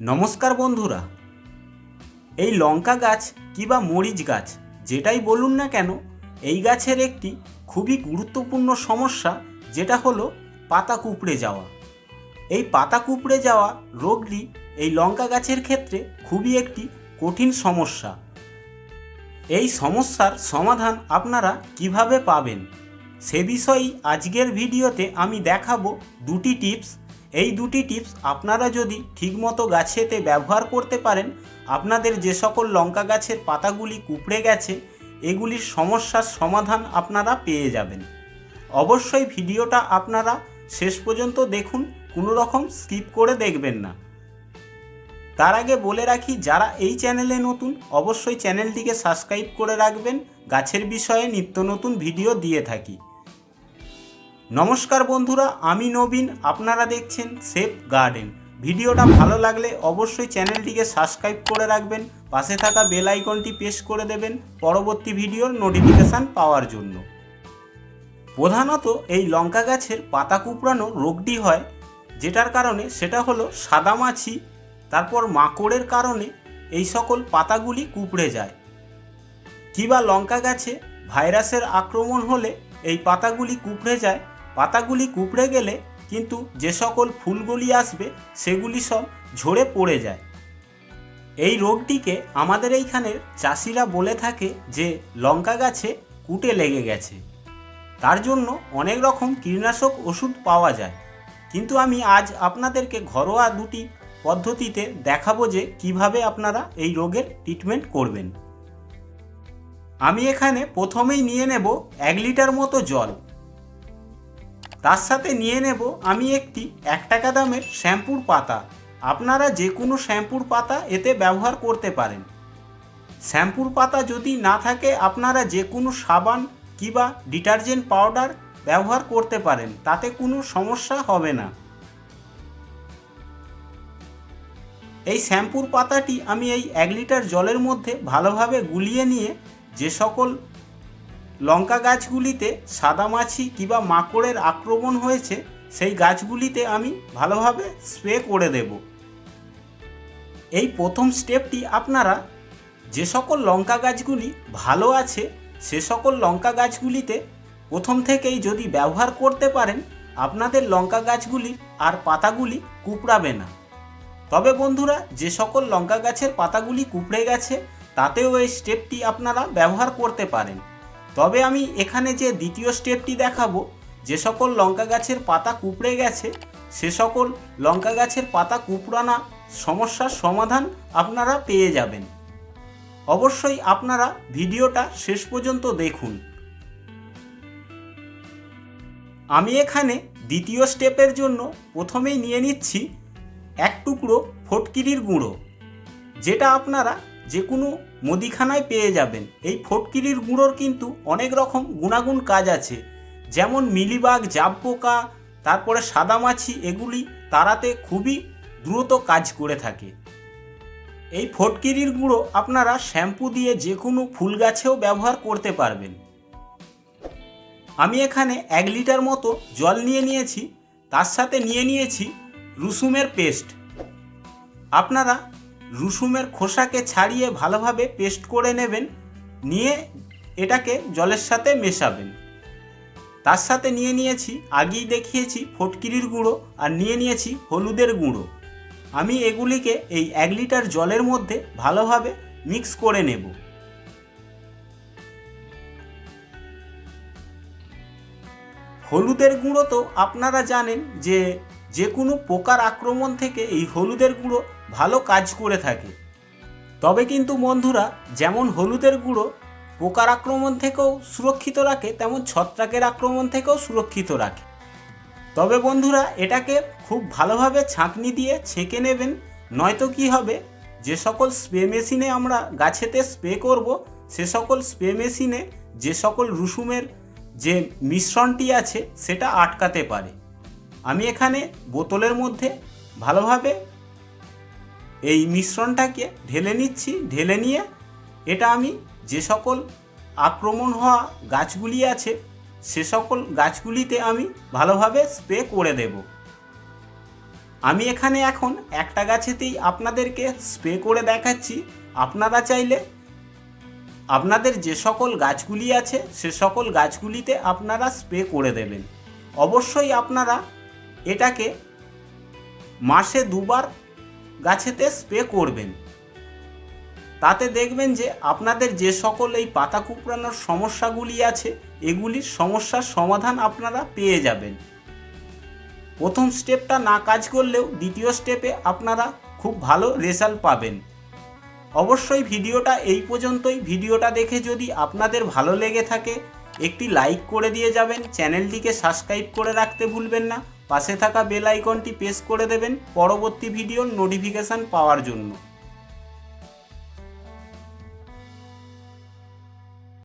নমস্কার বন্ধুরা। এই লঙ্কা গাছ কিবা মরিচ গাছ, যেটাই বলুন না কেন, এই গাছের একটি খুবই গুরুত্বপূর্ণ সমস্যা, যেটা হলো পাতা কুপড়ে যাওয়া। এই পাতা কুপড়ে যাওয়া রোগটি এই লঙ্কা গাছের ক্ষেত্রে খুবই একটি কঠিন সমস্যা। এই সমস্যার সমাধান আপনারা কীভাবে পাবেন, সে বিষয়েই আজকের ভিডিওতে আমি দেখাবো দুটি টিপস এই দুটি টিপস আপনারা যদি ঠিকমতো গাছেতে ব্যবহার করতে পারেন, আপনাদের যে সকল লঙ্কা গাছের পাতাগুলি কুপড়ে গেছে, এগুলির সমস্যার সমাধান আপনারা পেয়ে যাবেন। অবশ্যই ভিডিওটা আপনারা শেষ পর্যন্ত দেখুন, কোনো রকম স্কিপ করে দেখবেন না। তার আগে বলে রাখি, যারা এই চ্যানেলে নতুন, অবশ্যই চ্যানেলটিকে সাবস্ক্রাইব করে রাখবেন। গাছের বিষয়ে নিত্য নতুন ভিডিও দিয়ে থাকি। নমস্কার বন্ধুরা, আমি নবীন, আপনারা দেখছেন সেফ গার্ডেন। ভিডিওটা ভালো লাগলে অবশ্যই চ্যানেলটিকে সাবস্ক্রাইব করে রাখবেন, পাশে থাকা বেল আইকনটি প্রেস করে দেবেন পরবর্তী ভিডিওর নোটিফিকেশান পাওয়ার জন্য। প্রধানত এই লঙ্কা গাছের পাতা কুপড়ানো রোগটি হয়, যেটার কারণে সেটা হলো সাদামাছি তারপর মাকড়ের কারণে এই সকল পাতাগুলি কুপড়ে যায়। কিবা লঙ্কা গাছে ভাইরাসের আক্রমণ হলে এই পাতাগুলি কুপড়ে যায় পাতাগুলি কুপড়ে গেলে কিন্তু যে সকল ফুলগুলি আসবে সেগুলি সব ঝরে পড়ে যায়। এই রোগটিকে আমাদের এইখানের চাষিরা বলে থাকে যে লঙ্কা গাছে কুটে লেগে গেছে। তার জন্য অনেক রকম কীটনাশক ওষুধ পাওয়া যায়। কিন্তু আমি আজ আপনাদেরকে ঘরোয়া দুটি পদ্ধতিতে দেখাবো যে কীভাবে আপনারা এই রোগের ট্রিটমেন্ট করবেন। আমি এখানে প্রথমেই নিয়ে নেব এক লিটার মতো জল। তার সাথে নিয়ে নেব আমি একটি এক টাকা দামের শ্যাম্পুর পাতা। আপনারা যে কোনো শ্যাম্পুর পাতা এতে ব্যবহার করতে পারেন। শ্যাম্পুর পাতা যদি না থাকে, আপনারা যে কোনো সাবান কিবা ডিটারজেন্ট পাউডার ব্যবহার করতে পারেন, তাতে কোনো সমস্যা হবে না। এই শ্যাম্পুর পাতাটি আমি এই এক লিটার জলের মধ্যে ভালোভাবে গুলিয়ে নিয়ে যে সকল লঙ্কা গাছগুলিতে সাদামাছি কিংবা মাকড়ের আক্রমণ হয়েছে, সেই গাছগুলিতে আমি ভালোভাবে স্প্রে করে দেব। এই প্রথম স্টেপটি আপনারা যে সকল লঙ্কা গাছগুলি ভালো আছে, সে সকল লঙ্কা গাছগুলিতে প্রথম থেকেই যদি ব্যবহার করতে পারেন, আপনাদের লঙ্কা গাছগুলির আর পাতাগুলি কুপড়াবে না। তবে বন্ধুরা, যে সকল লঙ্কা গাছের পাতাগুলি কুপড়ে গেছে, তাতেও এই স্টেপটি আপনারা ব্যবহার করতে পারেন। তবে আমি এখানে যে দ্বিতীয় স্টেপটি দেখাবো, যে সকল লঙ্কা গাছের পাতা কুপড়ে গেছে, সে সকল লঙ্কা গাছের পাতা কুপড়ানা সমস্যার সমাধান আপনারা পেয়ে যাবেন। অবশ্যই আপনারা ভিডিওটা শেষ পর্যন্ত দেখুন। আমি এখানে দ্বিতীয় স্টেপের জন্য প্রথমেই নিয়ে নিচ্ছি এক টুকরো ফটকিরির গুঁড়ো, যেটা আপনারা যে কোনো মুদিখানায় পেয়ে যাবেন। এই ফটকিরির গুঁড়োর কিন্তু অনেক রকম গুণাগুণ কাজ আছে। যেমন মিলিবাগ জাব পোকা তারপরে সাদামাছি, এগুলি তারাতে খুবই দ্রুত কাজ করে থাকে। এই ফটকিরির গুঁড়ো আপনারা শ্যাম্পু দিয়ে যে কোনো ফুল গাছেও ব্যবহার করতে পারবেন। আমি এখানে এক লিটার মতো জল নিয়ে নিয়েছি, তার সাথে নিয়ে নিয়েছি রসুমের পেস্ট। আপনারা রসুমের খোসাকে ছাড়িয়ে ভালোভাবে পেস্ট করে নেবেন, নিয়ে এটাকে জলের সাথে মেশাবেন। তার সাথে নিয়ে নিয়েছি, আগেই দেখিয়েছি, ফটকিরির গুঁড়ো আর নিয়ে নিয়েছি হলুদের গুঁড়ো। আমি এগুলিকে এই এক লিটার জলের মধ্যে ভালোভাবে মিক্স করে নেব। হলুদের গুঁড়ো তো আপনারা জানেন যে যে কোনো পোকার আক্রমণ থেকে এই হলুদের গুঁড়ো ভালো কাজ করে থাকে। তবে কিন্তু বন্ধুরা, যেমন হলুদের গুঁড়ো, পোকার আক্রমণ থেকেও সুরক্ষিত রাখে, তেমন ছত্রাকের আক্রমণ থেকেও সুরক্ষিত রাখে। তবে বন্ধুরা, এটাকে খুব ভালোভাবে ছাঁকনি দিয়ে ছেঁকে নেবেন, নয়তো কি হবে, যে সকল স্প্রে মেশিনে আমরা গাছেতে স্প্রে করব, সে সকল স্প্রে মেশিনে যে সকল রসুমের যে মিশ্রণটি আছে, সেটা আটকাতে পারে। আমি এখানে বোতলের মধ্যে ভালোভাবে এই মিশ্রণটাকে ঢেলে নিচ্ছি, ঢেলে নিয়ে এটা আমি যে সকল আক্রমণ হওয়া গাছগুলি আছে, সে সকল গাছগুলিতে আমি ভালোভাবে স্প্রে করে দেব। আমি এখানে এখন একটা গাছেতেই আপনাদেরকে স্প্রে করে দেখাচ্ছি। আপনারা চাইলে আপনাদের যে সকল গাছগুলি আছে, সে সকল গাছগুলিতে আপনারা স্প্রে করে দেবেন। অবশ্যই আপনারা এটাকে মাসে দুবার গাছেতে স্প্রে করবেন। তাতে দেখবেন যে আপনাদের যে সকল এই পাতা কুকড়ানোর সমস্যাগুলি আছে, এগুলির সমস্যার সমাধান আপনারা পেয়ে যাবেন। প্রথম স্টেপটা না কাজ করলেও দ্বিতীয় স্টেপে আপনারা খুব ভালো রেজাল্ট পাবেন। অবশ্যই ভিডিওটা এই পর্যন্তই। ভিডিওটা দেখে যদি আপনাদের ভালো লেগে থাকে একটি লাইক করে দিয়ে যাবেন, চ্যানেলটিকে সাবস্ক্রাইব করে রাখতে ভুলবেন না, পাশে থাকা বেল আইকনটি প্রেস করে দেবেন পরবর্তী ভিডিওর নোটিফিকেশান পাওয়ার জন্য।